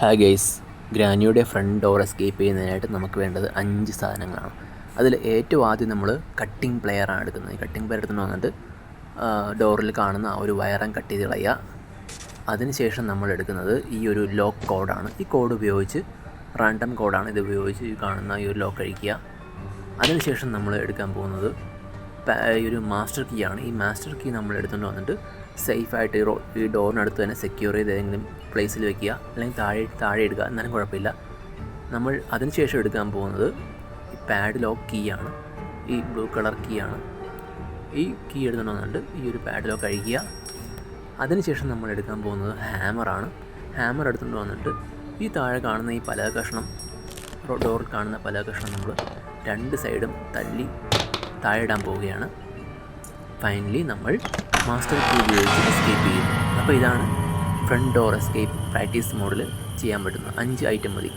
Hi guys ഗ്രാനിയുടെ front door escape ചെയ്യുന്നതിനായിട്ട് നമുക്ക് വേണ്ടത് അഞ്ച് സാധനങ്ങളാണ്. അതിൽ ഏറ്റവും ആദ്യം നമ്മൾ കട്ടിംഗ് പ്ലെയറാണ് എടുക്കുന്നത്. ഈ കട്ടിംഗ് പ്ലെയർ എടുത്തുകൊണ്ട് വന്നിട്ട് ഡോറിൽ കാണുന്ന ആ ഒരു വയറം കട്ട് ചെയ്ത് കളയുക. അതിനുശേഷം നമ്മൾ എടുക്കുന്നത് ഈ ഒരു ലോക്ക് കോഡാണ് ഈ കോഡ് ഉപയോഗിച്ച് റാൻഡം കോഡാണ് ഇത് ഉപയോഗിച്ച് കാണുന്ന ഈ ഒരു ലോക്ക് അഴിക്കുക. അതിനുശേഷം നമ്മൾ എടുക്കാൻ പോകുന്നത് ഒരു മാസ്റ്റർ കീ ആണ്. ഈ മാസ്റ്റർ കീ നമ്മൾ എടുത്തുകൊണ്ട് വന്നിട്ട് സേഫായിട്ട് ഈ ഡോറിനടുത്ത് തന്നെ സെക്യൂർ ചെയ്ത് ഏതെങ്കിലും പ്ലേസിൽ വെക്കുക. അല്ലെങ്കിൽ താഴെ താഴെ ഇടുക. എന്നാലും കുഴപ്പമില്ല. നമ്മൾ അതിനുശേഷം എടുക്കാൻ പോകുന്നത് ഈ പാഡ് ലോക്ക് കീ ആണ്. ഈ ബ്ലൂ കളർ കീ ആണ്. ഈ കീ എടുത്തുകൊണ്ട് വന്നിട്ട് ഈ ഒരു പാഡ് ലോക്ക് അഴിക്കുക. അതിനുശേഷം നമ്മൾ എടുക്കാൻ പോകുന്നത് ഹാമറാണ് ഹാമർ എടുത്തുകൊണ്ട് വന്നിട്ട് ഈ താഴെ കാണുന്ന ഈ പല കഷ്ണം ഡോറിൽ കാണുന്ന പല കഷ്ണം നമ്മൾ രണ്ട് സൈഡും തല്ലി താഴെ ഇടാൻ പോവുകയാണ്. ഫൈനലി നമ്മൾ മാസ്റ്റർ കീ ഉപയോഗിച്ച് എസ്കേപ്പ് ചെയ്യുന്നു. അപ്പോൾ ഇതാണ് ഫ്രണ്ട് ഡോർ എസ്കേപ്പ് പ്രാക്ടീസ് മോഡിൽ ചെയ്യാൻ പറ്റുന്നത് അഞ്ച് ഐറ്റം മതി.